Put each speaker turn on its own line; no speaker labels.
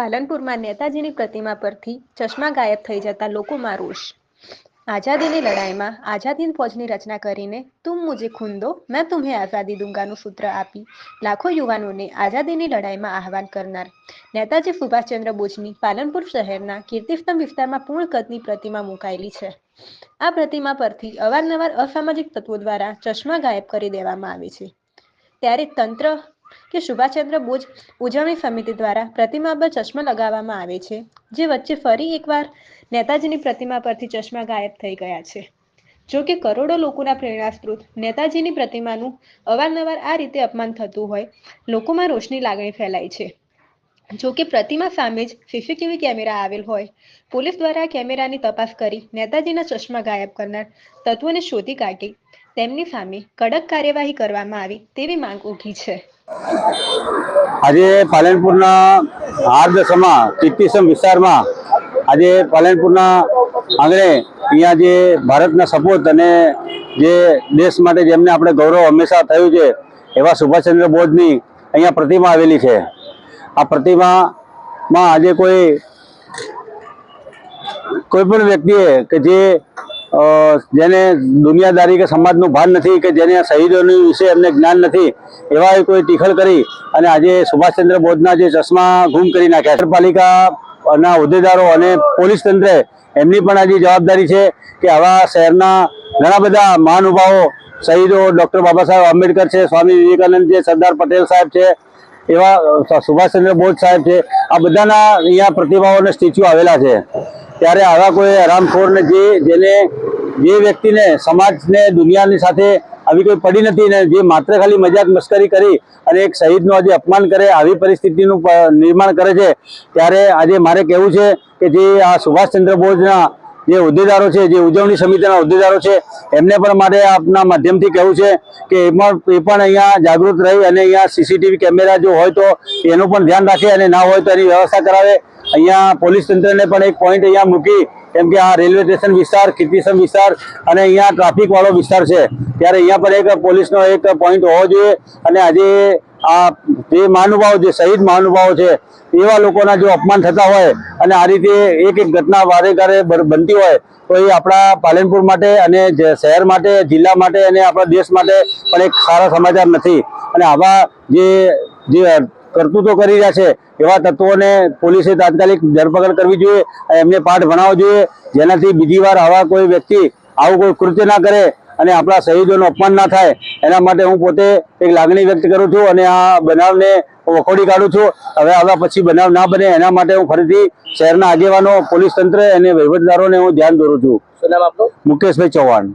પાલનપુરમાં નેતાજીની પ્રતિમા પરથી ચશ્મા ગાયબ થઈ જતા લોકોમાં રોષ. આઝાદીની લડાઈમાં આઝાદ ફોજની રચના કરીને, તુમ મુજે ખૂન દો મેં તુમ્હે આઝાદી દુંગાનું સૂત્ર આપી લાખો યુવાનોને આઝાદીની લડાઈમાં આહવાન કરનાર નેતાજી સુભાષચંદ્ર બોઝની પાલનપુર શહેરના કીર્તિસ્તંભ વિસ્તારમાં પૂર્ણ કદની પ્રતિમા મુકાયેલી છે. આ પ્રતિમા પરથી અવારનવાર અસામાજિક તત્વો દ્વારા ચશ્મા ગાયબ કરી દેવામાં આવે છે. ત્યારે તંત્ર કે સુભાષચંદ્ર બોઝ ઉજવણી સમિતિ દ્વારા પ્રતિમા પર ચશ્મા લગાવવામાં આવે છે, જે વચ્ચે ફરી એકવાર નેતાજીની પ્રતિમા પરથી ચશ્મા ગાયબ થઈ ગયા છે. જો કે કરોડો લોકોના પ્રેરણા સ્ત્રોત નેતાજીની પ્રતિમાનું અવારનવાર આ રીતે અપમાન થતું હોય, લોકોમાં રોષની લાગણી ફેલાય છે. જો કે પ્રતિમા સામે જ સીસીટીવી કેમેરા આવેલ હોય, પોલીસ દ્વારા કેમેરાની તપાસ કરી નેતાજીના ચશ્મા ગાયબ કરનાર તત્વોને શોધી કાઢી તેમની સામે કડક કાર્યવાહી કરવામાં આવી તેવી માંગ ઉઠી છે.
આજે પાલનપુરના હાર્દસમાં ટીટીસમ વિસ્તારમાં આજે પાલનપુરના આંગણે અહીંયા જે ભારતના સપૂત અને જે દેશ માટે જેમને આપણે ગૌરવ હંમેશા થયું છે, એવા સુભાષચંદ્ર બોઝની અહીંયા પ્રતિમા આવેલી છે. આ પ્રતિમામાં આજે કોઈ કોઈ પણ વ્યક્તિએ કે જે જેને દુનિયાદારી કે સમાજનું ભાન નથી કે જેને શહીદોની વિશે એમને જ્ઞાન નથી એવા કોઈ ટીખળ કરી અને આજે સુભાષચંદ્ર બોઝના જે ચશ્મા ગુમ કરી નાખ્યા. નગરપાલિકાના હોદ્દેદારો અને પોલીસ તંત્રે એમની પણ આજે જવાબદારી છે કે આવા શહેરના ઘણા બધા મહાનુભાવો શહીદો, ડૉક્ટર બાબા સાહેબ આંબેડકર છે, સ્વામી વિવેકાનંદ છે સરદાર પટેલ સાહેબ છે, એવા સુભાષચંદ્ર બોઝ સાહેબ છે, આ બધાના અહીંયા પ્રતિભાઓ અને સ્ટેચ્યુ આવેલા છે. ત્યારે આવા કોઈ હરામખોરને જે જેને જે વ્યક્તિને સમાજને, દુનિયાની સાથે આવી કોઈ પડી નથી ને જે માત્ર ખાલી મજાક મસ્કરી કરી અને એક શહીદનું આજે અપમાન કરે, આવી પરિસ્થિતિનું નિર્માણ કરે છે, ત્યારે આજે મારે કહેવું છે કે જે આ સુભાષચંદ્ર બોઝના જે હોદ્દેદારો છે, જે ઉજવણી સમિતિના હોદ્દેદારો છે, એમને પણ મારે આપના માધ્યમથી કહેવું છે કે એમાં એ પણ અહીંયા જાગૃત રહી અને અહીંયા સીસીટીવી કેમેરા જો હોય તો એનું પણ ધ્યાન રાખે અને ના હોય તો એની વ્યવસ્થા કરાવે. અહીંયા પોલીસ તંત્રને પણ એક પોઈન્ટ અહીંયા મૂકી કેમ કે આ રેલવે સ્ટેશન વિસ્તાર કીર્તિસમ વિસ્તાર અને અહીંયા ટ્રાફિકવાળો વિસ્તાર છે. ત્યારે અહીંયા પણ એક પોલીસનો એક પોઈન્ટ હોવો જોઈએ અને આજે આ જે મહાનુભાવો જે શહીદ મહાનુભાવો છે, એવા લોકોના જો અપમાન થતા હોય અને આ રીતે એક એક ઘટના વારે ઘરે બનતી હોય, તો એ આપણા પાલનપુર માટે અને શહેર માટે, જિલ્લા માટે અને આપણા દેશ માટે પણ એક સારા સમાચાર નથી. અને આવા જે જે કરતૂતો કરી રહ્યા છે. એવા તત્વોને પોલીસે તાત્કાલિક ધરપકડ કરવી જોઈએ અને એમને પાઠ ભણાવવો જોઈએ. જેનાથી બીજી વાર આવા કોઈ વ્યક્તિ આવું કોઈ કૃત્ય ના કરે અને આપણા શહીદોનું અપમાન ના થાય. એના માટે હું પોતે એક લાગણી વ્યક્ત કરું છું અને આ બનાવને વખોડી કાઢું છું. હવે આવા પછી બનાવ ના બને એના માટે હું ફરીથી શહેરના આગેવાનો પોલીસ તંત્ર અને વહીવટદારોને હું ધ્યાન દોરું છું. મુકેશભાઈ ચૌહાણ.